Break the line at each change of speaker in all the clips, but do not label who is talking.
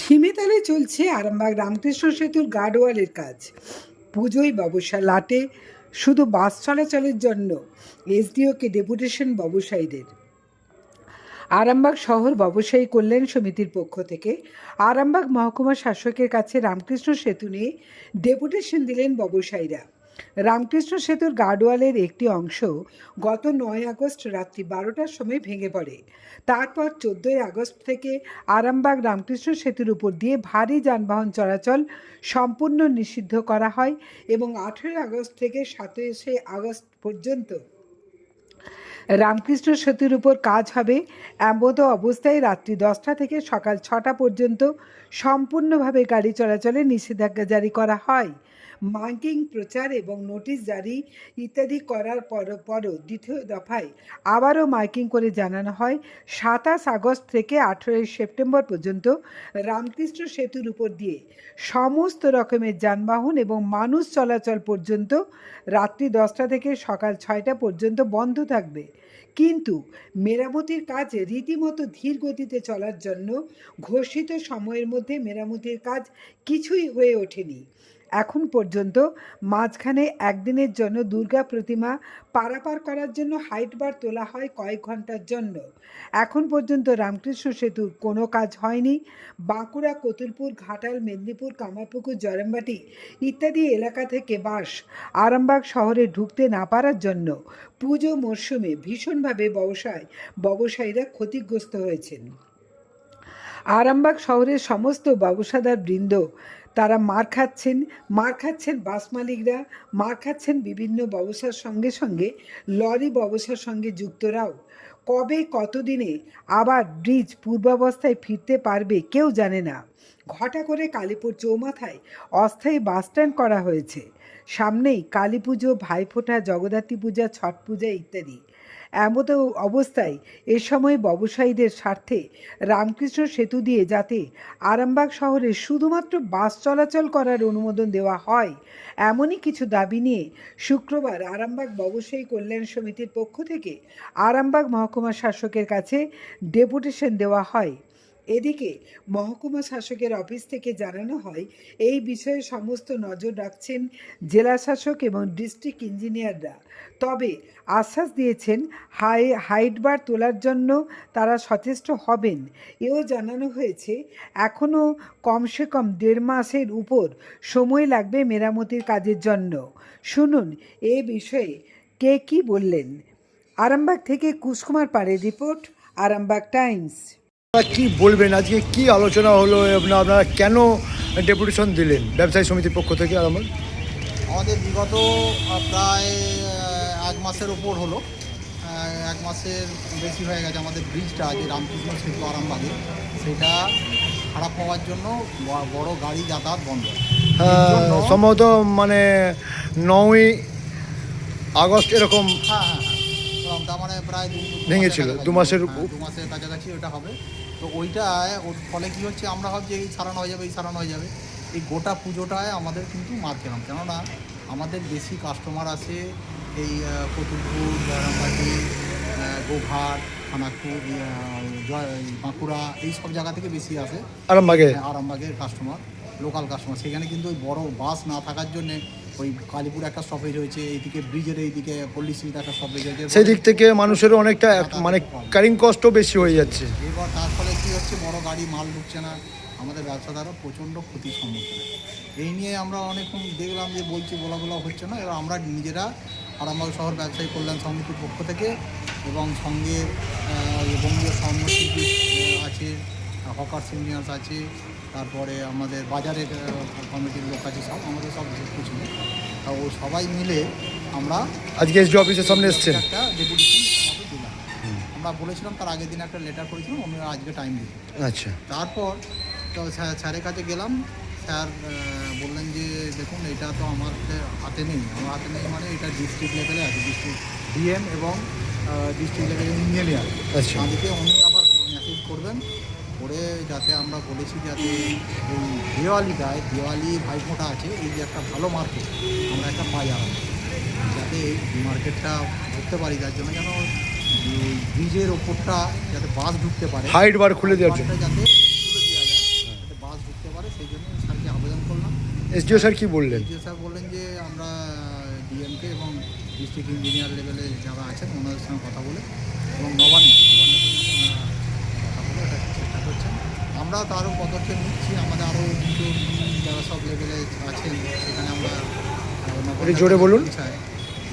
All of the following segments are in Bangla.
ঢিমেতালে চলছে আরামবাগ রামকৃষ্ণ সেতুর গার্ডওয়ালের কাজ। পুজোয় ব্যবসা লাটে, শুধু বাস চলাচলের জন্য, এসডিওকে ডেপুটেশন ব্যবসায়ীদের। আরামবাগ শহর ব্যবসায়ী কল্যাণ সমিতির পক্ষ থেকে আরামবাগ মহকুমা শাসকের কাছে রামকৃষ্ণ সেতু নিয়ে ডেপুটেশন দিলেন ব্যবসায়ীরা। রামকৃষ্ণ সেতুর গার্ডওয়ালের একটি অংশ গত নয় আগস্ট রাত্রি বারোটার সময় ভেঙে পড়ে। তারপর চোদ্দোই আগস্ট থেকে আরামবাগ রামকৃষ্ণ সেতুর উপর দিয়ে ভারী যানবাহন চলাচল সম্পূর্ণ নিষিদ্ধ করা হয় এবং আঠেরোই আগস্ট থেকে সাতই আগস্ট পর্যন্ত রামকৃষ্ণ সেতুর উপর কাজ হবে। এমত অবস্থায় রাত্রি দশটা থেকে সকাল ছটা পর্যন্ত সম্পূর্ণভাবে গাড়ি চলাচলে নিষেধাজ্ঞা জারি করা হয়। মাইকিং প্রচার এবং নোটিশ জারি ইত্যাদি করার পর, পরও দ্বিতীয় দফায় আবারও মাইকিং করে জানানো হয়, সাতাশ আগস্ট থেকে আঠেরোই সেপ্টেম্বর পর্যন্ত রামকৃষ্ণ সেতুর উপর দিয়ে সমস্ত রকমের যানবাহন এবং মানুষ চলাচল পর্যন্ত রাত্রি দশটা থেকে সকাল ছয়টা পর্যন্ত বন্ধ থাকবে। কিন্তু মেরামতির কাজ রীতিমতো ধীর গতিতে চলার জন্য ঘোষিত সময়ের মধ্যে মেরামতির কাজ কিছুই হয়ে ওঠেনি। এখন পর্যন্ত মাঝখানে একদিনের জন্য দুর্গা প্রতিমা পারাপার করার জন্য হাইট বার তোলা হয় কয়েক ঘণ্টার জন্য। এখন পর্যন্ত রামকৃষ্ণ সেতুর কোনো কাজ হয়নি। বাঁকুড়া, কতুলপুর, ঘাটাল, মেদিনীপুর, কামারপুকুর, জয়রামবাটি ইত্যাদি এলাকা থেকে বাস আরামবাগ শহরে ঢুকতে না পারার জন্য পুজো মরশুমে ভীষণভাবে ব্যবসায় ব্যবসায়ীরা ক্ষতিগ্রস্ত হয়েছেন। আরামবাগ শহরের সমস্ত ব্যবসাদার বৃন্দ তারা মার খাচ্ছেন মার খাচ্ছেন বাস মালিকরা, মার খাচ্ছেন বিভিন্ন ব্যবসার সঙ্গে সঙ্গে, লরি ব্যবসার সঙ্গে যুক্তরাও কবে, কতদিনে, আবার ব্রিজ পূর্বাবস্থায় ফিরতে পারবে কেউ জানে না। ঘটা করে কালীপুর চৌমাথায় অস্থায়ী বাসস্ট্যান্ড করা হয়েছে। সামনেই কালী পুজো ভাইফোঁটা, জগদ্ধাত্রী পূজা, ছট পূজা ইত্যাদি। এমত অবস্থায় এ সময় ব্যবসায়ীদের স্বার্থে রামকৃষ্ণ সেতু দিয়ে যাতে আরামবাগ শহরে শুধুমাত্র বাস চলাচল করার অনুমোদন দেওয়া হয়, এমনই কিছু দাবি নিয়ে শুক্রবার আরামবাগ ব্যবসায়ী কল্যাণ সমিতির পক্ষ থেকে আরামবাগ মহকুমা শাসকের কাছে ডেপুটেশন দেওয়া হয়। এদিকে মহকুমা শাসকের অফিস থেকে জানানো হয়, এই বিষয়ে সমস্ত নজর রাখছেন জেলা শাসক এবং ডিস্ট্রিক্ট ইঞ্জিনিয়াররা। তবে আশ্বাস দিয়েছেন, হাই হাইটবার তোলার জন্য তারা সচেষ্ট হবেন। এও জানানো হয়েছে এখনও কমসে কম দেড় মাসের উপর সময় লাগবে মেরামতির কাজের জন্য। শুনুন এ বিষয়ে কে কি বললেন। আরামবাগ থেকে কুশকুমার পাড়ের রিপোর্ট, আরামবাগ টাইমস।
কি বলবেন? আজকে কি আলোচনা হলো আপনারা কেন ডেপুটেশন দিলেন ব্যবসায়ী সমিতির পক্ষ থেকে আর আমার
আমাদের বিগত প্রায় এক মাসের ওপর হলো। এক মাসের বেশি হয়ে গেছে আমাদের ব্রিজটা যে রামকৃষ্ণ সেতু আরামবাগে। সেটা খারাপ হওয়ার জন্য বড় গাড়ি যাতায়াত বন্ধ।
সম্ভবত মানে নয়ই আগস্ট এরকম
হ্যাঁ হ্যাঁ হ্যাঁ। তার মানে প্রায় দু- দু
ভেঙেছিল,
মাসের
দু মাসের।
হ্যাঁ,
উপ-
দু মাসের কাছাকাছি ওটা হবে। তো ওইটায় ওর ফলে কী হচ্ছে আমরা ভাবছি এই সারানো হয়ে যাবে এই সারানো হয়ে যাবে। এই গোটা পুজোটায় আমাদের কিন্তু মার খেলাম। কেননা আমাদের বেশি কাস্টমার আছে এই কতুলপুর জয়রামবাটি গোঘাট খানাকুর জয় বাঁকুড়া এই সব জায়গা থেকে বেশি আসে।
আরামবাগে?
হ্যাঁ, আরামবাগের কাস্টমার লোকাল কাস্টমার সেখানে কিন্তু ওই বড় বাস না থাকার জন্যে ওই কালীপুর একটা স্টপেজ হয়েছে এইদিকে ব্রিজের এইদিকে পল্লীশ্রীতে একটা স্টপেজ হয়েছে।
সেই দিক থেকে মানুষেরও অনেকটা মানে ক্যারিং কস্টও বেশি হয়ে যাচ্ছে।
এবার তার ফলে কী হচ্ছে বড় গাড়ি মাল ঢুকছে না আমাদের ব্যবসাদাররা প্রচণ্ড ক্ষতির সম্মুখীন এই নিয়ে আমরা অনেকক্ষণ দেখলাম যে বলছি বলাগুলো হচ্ছে না। এবার আমরা নিজেরা আরামবাগ শহর ব্যবসায়ী কল্যাণ সমিতির পক্ষ থেকে এবং সঙ্গে বঙ্গীয় সহমর্শিল্পী আছে হকার ইউনিয়ন্স আছে তারপরে আমাদের বাজারের কমিটির লোক আছে সব আমাদের সব কিছু ও সবাই মিলে আমরা
আজকে এসডি অফিসের সামনে এসছেন?
একটা ডেপুটেশন আমাদের দিলাম। আমরা বলেছিলাম তার আগের দিন একটা লেটার করেছিলাম উনি আজকে টাইম দিন
আচ্ছা।
তারপর তো স্যার- স্যারের কাছে গেলাম স্যার বললেন যে দেখুন এটা তো আমার হাতে নেই। আমার হাতে নেই মানে এটা ডিস্ট্রিক্ট লেভেলে আছে ডিস্ট্রিক্ট ডিএম এবং ডিস্ট্রিক্ট লেভেলের ইঞ্জিনিয়ার
আচ্ছা।
তাদেরকে উনি আবার মেসেজ করবেন করে যাতে আমরা বলেছি যাতে এই দেওয়ালিটায় দেওয়ালি ভাইফোঁটা আছে এই যে একটা ভালো মার্কেট আমরা একটা বাজার যাতে এই মার্কেটটা ধরতে পারি যার জন্য যেন ব্রিজের ওপরটা যাতে বাস ঢুকতে পারে।
হাইট বার খুলে দেওয়ার জন্য।
যাতে দেওয়া যায় যাতে বাস
এসডিও স্যার কি বললেন?
যে স্যার বললেন যে আমরা ডিএমকে এবং ডিস্ট্রিক্ট ইঞ্জিনিয়ার লেভেলে যারা আছেন ওনাদের সঙ্গে কথা বলে এবং নবান্ন নবান্ন পর্যন্ত ওনারা কথা বলে এটা চেষ্টা করছেন? আমরা তো আরও পদক্ষেপ নিচ্ছি আমাদের আরও কিছু যারা সব লেভেলে আছেন সেখানে আমরা
জোরে বলুন।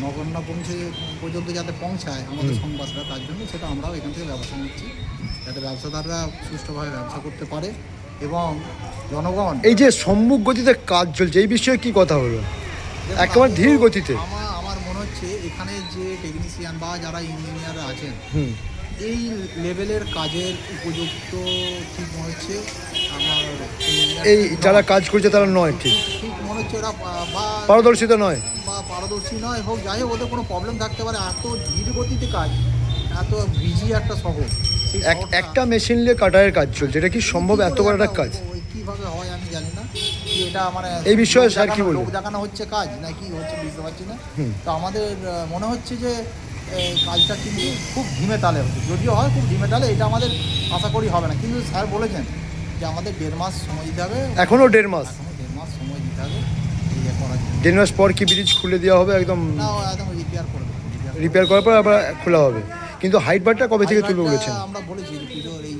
নগণ্য পৌঁছে পর্যন্ত যাতে পৌঁছায় আমাদের সংবাদটা তার জন্য সেটা আমরাও এখান থেকে ব্যবস্থা নিচ্ছি যাতে ব্যবসাদাররা সুষ্ঠুভাবে ব্যবসা করতে পারে এবং জনগণ
এই যে সম্মুখ গতিতে কাজ চলছে এই বিষয়ে কি কথা হলো? একেবারে ধীর গতিতে।
আমার আমার মনে হচ্ছে এখানে যে টেকনিশিয়ান বা যারা ইঞ্জিনিয়ার আছেন এই লেভেলের কাজের উপযুক্ত ঠিক মনে হচ্ছে আমার
এই যারা কাজ করছে তারা নয় ঠিক।
ঠিক মনে হচ্ছে ওরা বা
পারদর্শিতা নয়।
বা পারদর্শী নয় হোক যাই হোক ওদের কোনো প্রবলেম থাকতে পারে। এত ধীর গতিতে কাজ এত বিজি একটা শহর
একটা মেশিন নিয়ে কাটারের কাজ চলছে এটা কি সম্ভব? এত
করে
বড় একটা কাজ।
কীভাবে হয় আমি জানি না। এটা মানে
এই বিষয়ে স্যার কি?
লোক দেখানো হচ্ছে কাজ না কি হচ্ছে বুঝতে পারছি না। তো আমাদের মনে হচ্ছে যে কাজটা কিন্তু খুব ধীমে তালে হচ্ছে। যদিও হয় খুব ধীমে তালে এটা আমাদের আশা করি হবে না। কিন্তু স্যার বলেছেন যে আমাদের দেড় মাস সময় দিতে হবে।
এখনও দেড় মাস?
এখনও দেড় মাস সময় দিতে হবে।
দেড় মাস পর কি ব্রিজ খুলে দেওয়া হবে একদম?
না একদম রিপেয়ার করে
রিপেয়ার করার পর আবার খোলা হবে। কিন্তু হাইট বারটা কবে থেকে তুলবে বলেছেন?
আমরা বলেছি যে পুজোর এই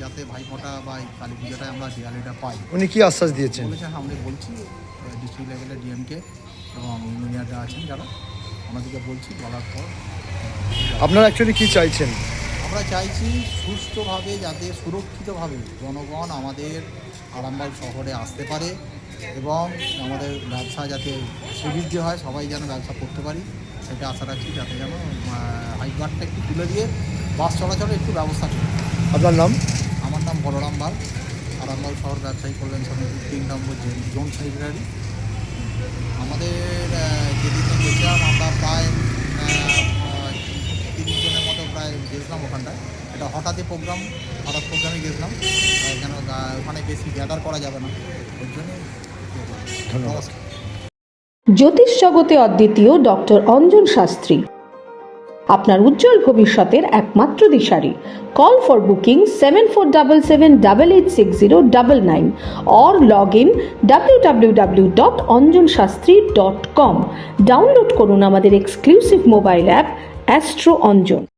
যাতে ভাইফোঁটা বা এই কালী পুজোটায় আমরা দিওয়ালিটা পাই।
উনি কি আশ্বাস দিয়েছেন?
বলেছেন আমরা বলছি ডিস্ট্রিক্ট লেভেলে ডিএমকে এবং ইঞ্জিনিয়াররা আছেন যারা ওনাদেরকে বলছি বলার পর
আপনারা অ্যাকচুয়ালি কি চাইছেন?
আমরা চাইছি সুষ্ঠুভাবে যাতে সুরক্ষিতভাবে জনগণ আমাদের আরামবাগ শহরে আসতে পারে এবং আমাদের ব্যবসা যাতে শ্রীবৃদ্ধি হয় সবাই যেন ব্যবসা করতে পারি সেটা আশা রাখছি যাতে যেন হাইগার্ডটা একটু তুলে দিয়ে বাস চলাচলের একটু ব্যবস্থা করে।
আপনার নাম?
আমার নাম বলরাম বাগ আরামবাগ শহর ব্যবসায়ী কল্যাণ সমিতির তিন নম্বর জোন জোন সেক্রেটারি আমাদের যেদিন যেদিনে গেছিলাম আমরা প্রায় গেছিলাম ওখানটায়। এটা হঠাৎই প্রোগ্রাম হঠাৎ প্রোগ্রামে গেছিলাম। কেন ওখানে বেশি গ্যাদার করা যাবে না। ওই জন্যে। নমস্কার।
জ্যোতিষ জগতে অদ্বিতীয় ডক্টর অঞ্জন শাস্ত্রী। আপনার উজ্জ্বল ভবিষ্যতের একমাত্র দিশারি। Call for booking seven four double seven double eight six zero double nine or log in W W W dot Anjan Shastri dot com download করুন আমাদের exclusive mobile app astro Anjan